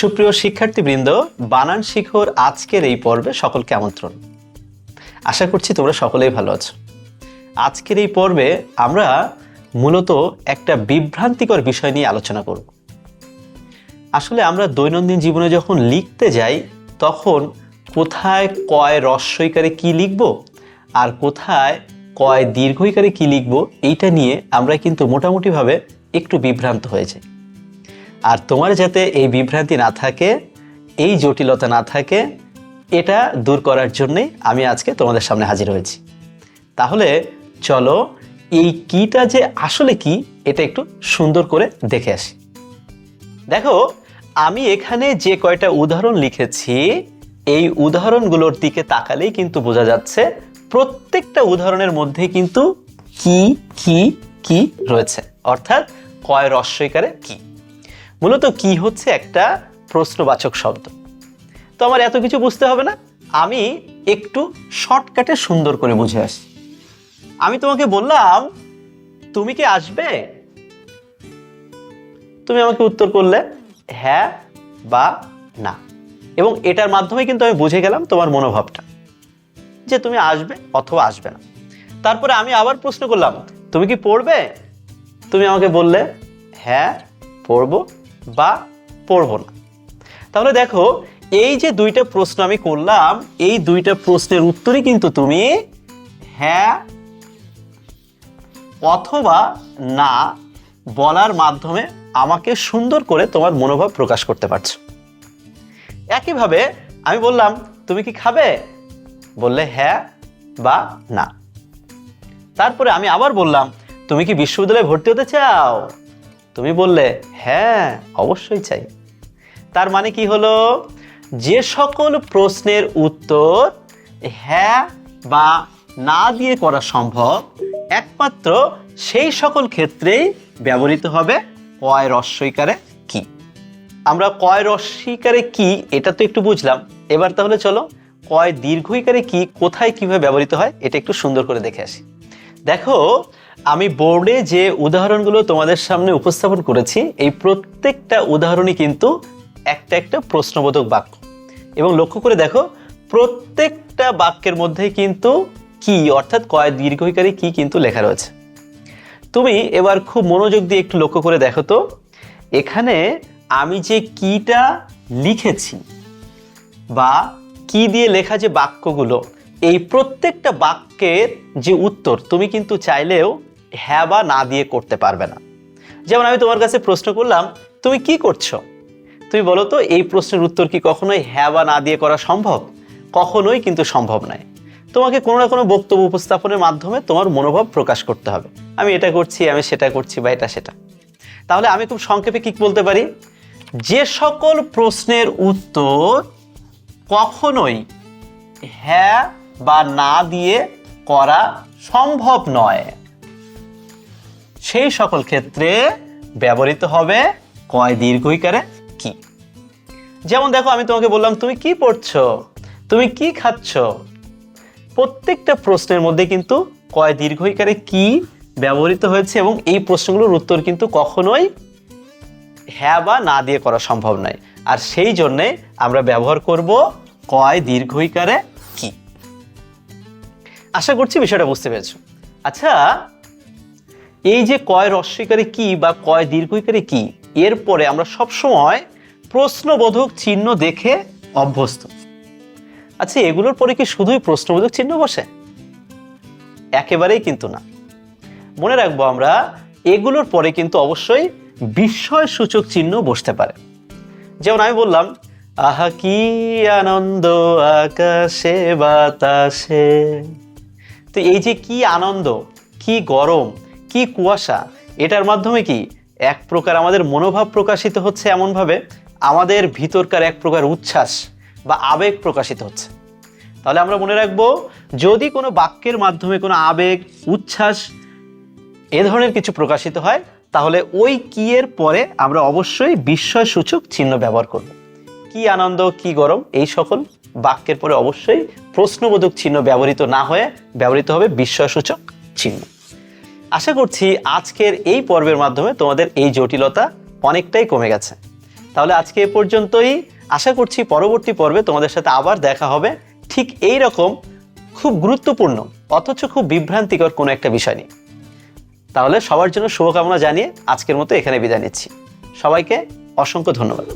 সুপ্রিয় শিক্ষার্থীবৃন্দ, বানান শিখর আজকের এই পর্বে সকলকে আমন্ত্রণ। আশা করছি তোমরা সকলেই ভালো আছো। আজকের এই পর্বে আমরা মূলত একটা বিভ্রান্তিকর বিষয় নিয়ে আলোচনা করব। আসলে আমরা দৈনন্দিন জীবনে যখন লিখতে যাই, তখন কোথায় কয় রস্বইকারে কি লিখব আর কোথায় কয় দীর্ঘইকারে কি লিখব, এইটা নিয়ে আমরা কিন্তু মোটামুটিভাবে একটু বিভ্রান্ত হয়ে যাই। আর তোমার যাতে এই বিভ্রান্তি না থাকে, এই জটিলতা না থাকে, এটা দূর করার জন্যই আমি আজকে তোমাদের সামনে হাজির হয়েছি। তাহলে চলো এই কিটা যে আসলে কি, এটা একটু সুন্দর করে দেখে আসি। দেখো, আমি এখানে যে কয়টা উদাহরণ লিখেছি, এই উদাহরণগুলোর দিকে তাকালেই কিন্তু বোঝা যাচ্ছে প্রত্যেকটা উদাহরণের মধ্যে কিন্তু কি কি কি রয়েছে। অর্থাৎ কয় রস্বইকারে কি। মূলত কি হচ্ছে একটা প্রশ্নবাচক শব্দ? তো আমার এত কিছু বুঝতে হবে না। আমি একটু শর্টকাটে সুন্দর করে বুঝে আসি। আমি তোমাকে বললাম, তুমি কি আসবে? তুমি আমাকে উত্তর করলে হ্যাঁ বা না। এবং এটার মাধ্যমে কিন্তু আমি বুঝে গেলাম তোমার মনোভাবটা, যে তুমি আসবে অথবা আসবে না। তারপরে আমি আবার প্রশ্ন করলাম, তুমি কি পড়বে? তুমি আমাকে বললে হ্যাঁ পড়ব। বা পড়ব না। তাহলে দেখো, এই যে দুইটা প্রশ্ন আমি করলাম, এই দুইটা প্রশ্নের উত্তরই কিন্তু তুমি হ্যাঁ অথবা না বলার মাধ্যমে আমাকে সুন্দর করে তোমার মনোভাব প্রকাশ করতে পারছ। একইভাবে আমি বললাম, তুমি কি খাবে? বললে হ্যাঁ বা না। তারপরে আমি আবার বললাম, তুমি কি বিশ্ববিদ্যালয়ে ভর্তি হতে চাও? তুমি বললে হ্যাঁ অবশ্যই চাই। তার মানে কি হলো? যে সকল প্রশ্নের উত্তর হ্যাঁ বা না দিয়ে করা সম্ভব, একমাত্র সেই সকল ক্ষেত্রেই ব্যবহৃত হবে কয় রস্বইকারে কি। আমরা কয় রস্বইকারে কি, এটা তো একটু বুঝলাম। এবার তাহলে চলো, কয় দীর্ঘইকারে কি, কোথায় কীভাবে ব্যবহৃত হয়, এটা একটু সুন্দর করে দেখে আসি। দেখো আমি বোর্ডে যে উদাহরণগুলো তোমাদের সামনে উপস্থাপন করেছি, এই প্রত্যেকটা উদাহরণই কিন্তু একটা একটা প্রশ্নবোধক বাক্য। এবং লক্ষ্য করে দেখো, প্রত্যেকটা বাক্যের মধ্যে কিন্তু কি, অর্থাৎ কয় দীর্ঘইকারে কি কিন্তু লেখা রয়েছে। তুমি এবার খুব মনোযোগ দিয়ে একটু লক্ষ্য করে দেখো তো, এখানে আমি যে কিটা লিখেছি বা কি দিয়ে লেখা যে বাক্যগুলো, এই প্রত্যেকটা বাক্যের যে উত্তর, তুমি কিন্তু চাইলেও হ্যাঁ বা না দিয়ে করতে পারবে না। যেমন আমি তোমার কাছে প্রশ্ন করলাম, তুমি কি করছ? তুমি বলো তো, এই প্রশ্নের উত্তর কি কখনোই হ্যাঁ বা না দিয়ে করা সম্ভব? কখনোই কিন্তু সম্ভব নয়। তোমাকে কোনো না কোনো বক্তব্য উপস্থাপনের মাধ্যমে তোমার মনোভাব প্রকাশ করতে হবে। আমি এটা করছি, আমি সেটা করছি বা এটা সেটা। তাহলে আমি খুব সংক্ষেপে কি বলতে পারি? যে সকল প্রশ্নের উত্তর কখনোই হ্যাঁ বা না দিয়ে করা সম্ভব নয়। সেই সকল ক্ষেত্রে ব্যবহৃত হবে কয় দীর্ঘইকারে? কি? যেমন দেখো, আমি তোমাকে বললাম, তুমি কি পড়ছো? তুমি কি খাচ্ছ? প্রত্যেকটা প্রশ্নের মধ্যে কিন্তু কয় দীর্ঘইকারে কি ব্যবহৃত হয়েছে এবং এই প্রশ্নগুলোর উত্তর কিন্তু কখনোই হ্যাঁ বা না দিয়ে করা সম্ভব নয়। আর সেই জন্যে আমরা ব্যবহার করব কয় দীর্ঘইকারে কি। আশা করছি বিষয়টা বুঝতে পেরেছ। আচ্ছা এই যে কয় রস্বইকারে কি বা কয় দীর্ঘইকারে কি, এরপরে আমরা সবসময় প্রশ্নবোধক চিহ্ন দেখে অভ্যস্ত। আচ্ছা এগুলোর পরে কি শুধুই প্রশ্নবোধক চিহ্ন বসে? একেবারেই কিন্তু না। মনে রাখব আমরা, এগুলোর পরে কিন্তু অবশ্যই বিস্ময় সূচক চিহ্ন বসতে পারে। যেমন আমি বললাম, আহা, কি আনন্দ আকাশে, বাতাসে। তো এই যে কি আনন্দ, কি গরম কি কুয়াশা? এটার মাধ্যমে কি এক প্রকার আমাদের মনোভাব প্রকাশিত হচ্ছে এমনভাবে? আমাদের ভিতরকার এক প্রকার উচ্ছ্বাস বা আবেগ প্রকাশিত হচ্ছে। তাহলে আমরা মনে রাখব, যদি কোনো বাক্যের মাধ্যমে কোনো আবেগ, উচ্ছ্বাস এ ধরনের কিছু প্রকাশিত হয়, তাহলে ওই কি এর পরে আমরা অবশ্যই বিস্ময় সূচক চিহ্ন ব্যবহার করব। কি আনন্দ, কি গরম, এই সকল বাক্যের পরে অবশ্যই প্রশ্নবোধক চিহ্ন ব্যবহৃত না হয়ে ব্যবহৃত হবে বিস্ময়সূচক চিহ্ন। আশা করছি আজকের এই পর্বের মাধ্যমে তোমাদের এই জটিলতা অনেকটাই কমে গেছে। তাহলে আজকে এ পর্যন্তই। আশা করছি পরবর্তী পর্বে তোমাদের সাথে আবার দেখা হবে। ঠিক এই রকম খুব গুরুত্বপূর্ণ, অথচ খুব বিভ্রান্তিকর কোনো একটা বিষয় নিয়ে। তাহলে সবার জন্য শুভকামনা জানিয়ে আজকের মতো এখানে বিদায় নিচ্ছি। সবাইকে অসংখ্য ধন্যবাদ।